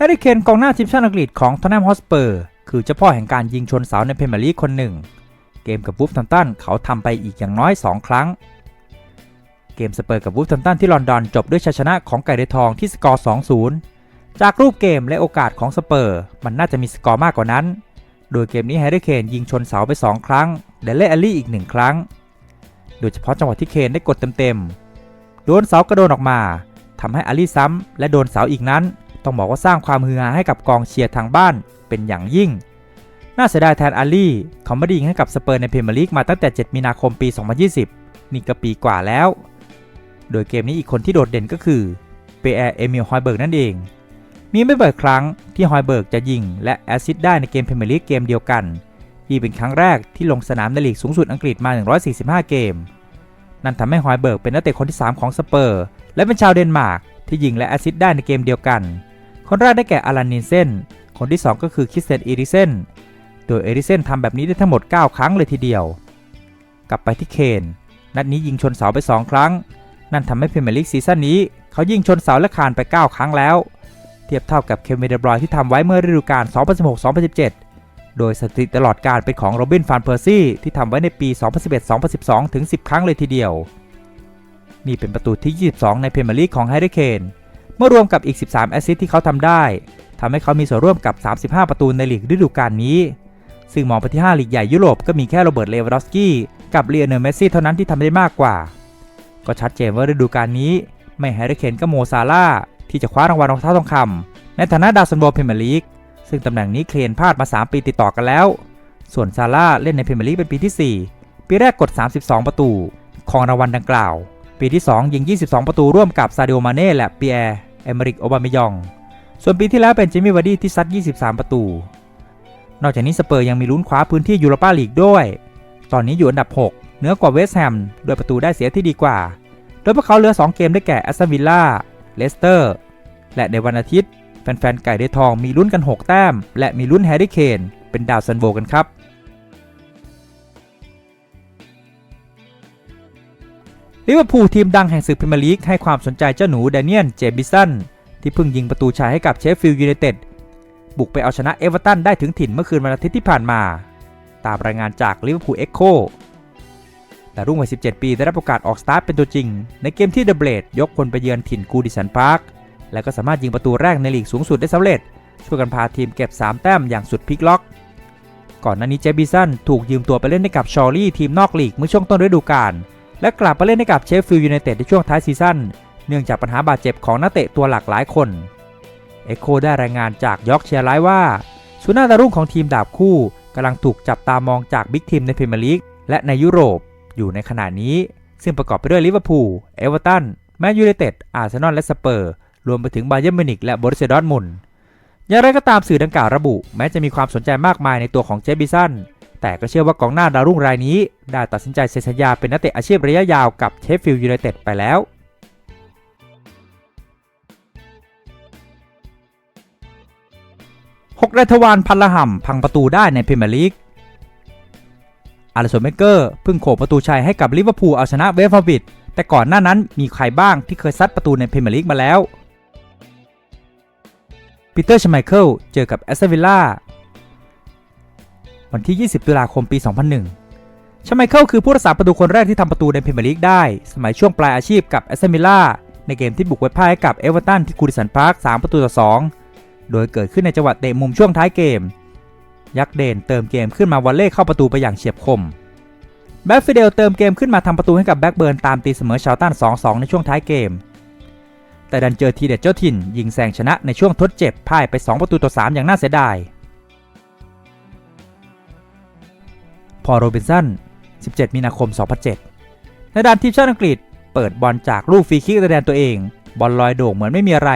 แฮร์รี่เคนกองหน้าทีมชาติอังกฤษของทอนแนมฮอสเปอร์ คือเจ้าพ่อแห่งการยิงชนเสาในเพเมียร์ลีคนหนึ่ง เกมกับวูฟแฮมตันเขาทำไปอีกอย่างน้อย 2 ครั้ง เกมสเปอร์กับวูฟแฮมตันที่ลอนดอนจบด้วยชัยชนะของไก่เดทองที่สกอร์ 2-0 จากรูปเกมและโอกาสของสเปอร์ มันน่าจะมีสกอร์มากกว่านั้น โดยเกมนี้แฮร์รี่เคนยิงชนเสาไป 2 ครั้งเดลเล่แอลลี่อีก 1 ครั้ง โดยเฉพาะจังหวะที่เคนได้กดเต็มๆ โดนเสากระโดนออกมาทำให้อาลี่ซ้ำและโดนเสาอีกนั้น ต้องบอกว่าสร้างความฮือฮาให้กับกองเชียร์ทางบ้านเป็นอย่างยิ่ง น่าเสียดายแทนอาลี่เขาไม่ได้ยิงให้กับสเปอร์ในพรีเมียร์ลีกมาตั้งแต่ 7 มีนาคมปี 2020 นี่ก็ปีกว่าแล้ว โดยเกมนี้อีกคนที่โดดเด่นก็คือเปแอร์เอมิลฮอยเบิร์กนั่นเอง มีไม่บ่อยครั้งที่ฮอยเบิร์กจะยิงและแอซิสต์ได้ในเกมพรีเมียร์ลีกเกมเดียวกันนี่เป็นครั้งแรกที่ลงสนามในลีกสูงสุดอังกฤษมา 145 เกม นั่นทำให้ฮอยเบิร์กเป็นนักเตะคนที่ 3 ของสเปอร์ และเป็นชาวเดนมาร์กที่ยิงและแอซิสต์ได้ในเกมเดียวกัน คนแรกได้แก่อารันนินเซนคนที่ 2 ก็คือคิสเซนเอริเซนโดยเอริเซนทำแบบนี้ได้ทั้งหมด 9 ครั้งเลยทีเดียว กลับไปที่เคนนัดนี้ยิงชนเสาไป 2 ครั้ง นั่นทำให้พรีเมียร์ลีกซีซั่นนี้ เขายิงชนเสาและคานไป 9 ครั้งแล้ว เทียบเท่ากับเควินเดบรอยที่ทำไว้เมื่อฤดูกาล 2016-2017 โดยสถิติตลอดการเป็นของโรบินฟานเพอร์ซี่ที่ทำไว้ในปี 2011-2012 ถึง 10 ครั้งเลยทีเดียว นี่เป็นประตูที่ 22 ในพรีเมียร์ลีกของแฮร์รี่เคน เมื่อรวมกับอีก 13 แอสซิสต์ที่เขาทำได้ทำให้เขามีส่วนร่วมกับ 35 ประตูในลีกฤดูกาลนี้ ซึ่งมองไปที่5ลีกใหญ่ยุโรปก็มีแค่โรเบิร์ตเลวานดอสกี้กับเลียเนลเมสซี่เท่านั้นที่ทำได้มากกว่า ก็ชัดเจนว่าฤดูกาลนี้ ไม่แฮร์รี่เคนก็โมซาร่าที่จะคว้ารางวัลรองเท้าทองคำในฐานะดาวซันโบพรีเมียร์ลีกซึ่งตำแหน่งนี้เคลนพลาดมา 3 ปีติดต่อกันแล้ว ส่วนซาร่าเล่นในพรีเมียร์ลีกเป็นปีที่ 4 ปีแรกกด 32 ประตูครองรางวัลดังกล่าว ปีที่ 2 ยิง 22 ประตูร่วมกับซาดิโอมาเน่และเปียร์ เอเมริกโอบามายอง ส่วนปีที่แล้วเป็นจิมมี่วาร์ดี้ที่ซัด 23 ประตู นอกจากนี้สเปอร์ยังมีลุ้นคว้าพื้นที่ยูโรปาลีกด้วย ตอนนี้อยู่อันดับ 6 เหนือกว่าเวสต์แฮมด้วยประตูได้เสียที่ดีกว่า โดยพวกเขาเหลือ 2 เกมได้แก่แอสตันวิลล่า เลสเตอร์ และในวันอาทิตย์ แฟนๆ ไก่ได้ทองมีลุ้นกัน 6 แต้ม และมีลุ้นแฮร์รี่เคนเป็นดาวซันโบกันครับ ลิเวอร์พูลทีมดังแห่งศึกพรีเมียร์ลีกให้ความสนใจเจ้าหนูแดเนียลเจมิสันที่เพิ่งยิงประตูชัยให้กับเชฟฟิลด์ยูไนเต็ดบุกไปเอาชนะเอเวอร์ตันได้ถึงถิ่นเมื่อคืนวันอาทิตย์ที่ผ่านมา ตามรายงานจากลิเวอร์พูลเอ็กโคแต่รุ่งวัย 17 ปีได้รับโอกาสออกสตาร์ทเป็นตัวจริง ในเกมที่เดอะเบลดยกพลไปเยือนถิ่นกูดิสันพาร์คและก็สามารถยิงประตูแรกในลีกสูงสุดได้สำเร็จ ช่วยกันพาทีมเก็บ 3 แต้มอย่างสุดพลิกล็อก ก่อนหน้านี้เจบิสันถูกยืมตัวไปเล่นให้กับชอร์ลี่ทีมนอกลีกเมื่อช่วงต้นฤดูกาล และกลับมาเล่นให้กับเชฟฟิลด์ยูไนเต็ดในช่วงท้ายซีซั่นเนื่องจากปัญหาบาดเจ็บของนักเตะตัวหลักหลายคนเอ็โคได้รายงานจากยอร์กเชียร์ไลว่าสุนาดารุ่งของทีมดาบคู่กำลังถูกจับตามองจากบิ๊กทีมในพรีเมียร์ลีกและในยุโรปอยู่ในขณะนี้ ซึ่งประกอบไปด้วยลิเวอร์พูลเอเวอร์ตันแมนยูไนเต็ดอาร์เซนอลและสเปอร์ รวมไปถึงบาเยิร์นมิวนิกและบอรุสเซียดอร์ทมุนอย่างไรก็ตามสื่อดังกล่าวระบุ แม้จะมีความสนใจมากมายในตัวของเจบิสัน แต่ก็เชื่อว่ากองหน้าดาวรุ่งรายนี้ ได้ตัดสินใจเซ็นสัญญาเป็นนักเตะอาชีพระยะยาวกับเชฟฟิลด์ยูไนเต็ดไปแล้วหกรัฐวานพันละห่ำพังประตูได้ในพรีเมียร์ลีกอาร์เซนเมเกอร์เพิ่งโขกประตูชัยให้กับลิเวอร์พูลเอาชนะเวฟฟาบิดแต่ก่อนหน้านั้นมีใครบ้างที่เคยซัดประตูในพรีเมียร์ลีกมาแล้วปีเตอร์ชไมเคิลเจอกับแอสตันวิลล่า วันที่ 20 ตุลาคมปี 2001 ชไมเคิลคือผู้รักษาประตูคนแรกที่ทำประตูในพรีเมียร์ลีกได้ สมัยช่วงปลายอาชีพกับแอสตันวิล่าในเกมที่บุกไปพ่ายกับเอเวอร์ตันที่คูดิสันพาร์ค 3 ประตูต่อ 2 โดยเกิดขึ้นในจังหวะเตะมุมช่วงท้ายเกม ยักษ์เดนเติมเกมขึ้นมาวอลเล่เข้าประตูไปอย่างเฉียบคมแบ็กฟิเดลเติมเกมขึ้นมาทำประตูให้กับแบ็กเบิร์นตามตีเสมอชาวตัน 2-2 ในช่วงท้ายเกม แต่ดันเจอทีเด็ดเจ้าถิ่น ยิงแซงชนะในช่วงทดเจ็บพ่ายไป 2 ประตูต่อ 3 อย่างน่าเสียดาย อโรบินสัน 17 มีนาคม 2007 ในด้านทีมชาติอังกฤษ เปิดบอลจากลูกฟรีคิกในแดนตัวเอง บอลลอยโด่งเหมือนไม่มีอะไร